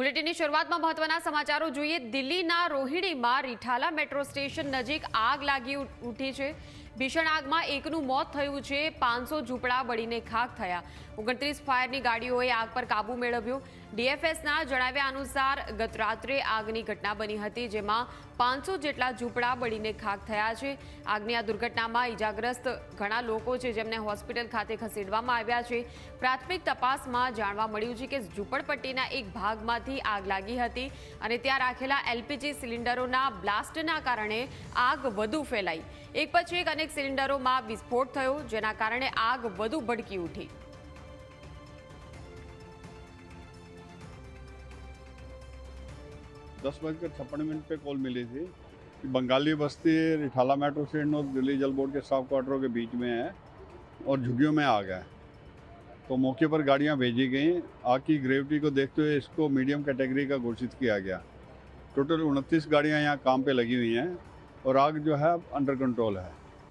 બુલેટિનની શરૂઆતમાં મહત્વના સમાચારો જોઈએ. દિલ્હીના રોહિણીમાં રીઠાલા મેટ્રો સ્ટેશન નજીક આગ લાગી ઉઠી છે. ભીષણ આગમાં એકનું મોત થયું છે. પાંચસો ઝૂંપડા બળીને ખાક થયા. ઓગણત્રીસ ફાયરની ગાડીઓએ આગ પર કાબુ મેળવ્યો. ડીએફએસના જણાવ્યા અનુસાર, ગત રાત્રે આગની ઘટના બની હતી જેમાં પાંચસો જેટલા ઝૂંપડા બળીને ખાક થયા છે. આગની આ દુર્ઘટનામાં ઈજાગ્રસ્ત ઘણા લોકો છે જેમને હોસ્પિટલ ખાતે ખસેડવામાં આવ્યા છે. પ્રાથમિક તપાસમાં જાણવા મળ્યું છે કે ઝૂંપડપટ્ટીના એક ભાગમાંથી આગ લાગી હતી અને ત્યાં રાખેલા એલપીજી સિલિન્ડરોના બ્લાસ્ટના કારણે આગ વધુ ફેલાઈ. એક પછી એક અનેક સિલિન્ડરોમાં વિસ્ફોટ થયો, જેના કારણે આગ વધુ ભડકી ઉઠી. दस बजकर छप्पन मिनट पे कॉल मिली थी कि बंगाली बस्ती, रिठाला मेट्रो स्टेशन और दिल्ली जल बोर्ड के स्टाफ क्वार्टरों के बीच में है और झुग्गियों में आ है। तो मौके पर गाड़ियाँ भेजी गई। आग की ग्रेविटी को देखते हुए इसको मीडियम कैटेगरी का घोषित किया गया। टोटल उनतीस गाड़ियाँ यहाँ काम पर लगी हुई हैं और आग जो है अंडर कंट्रोल है।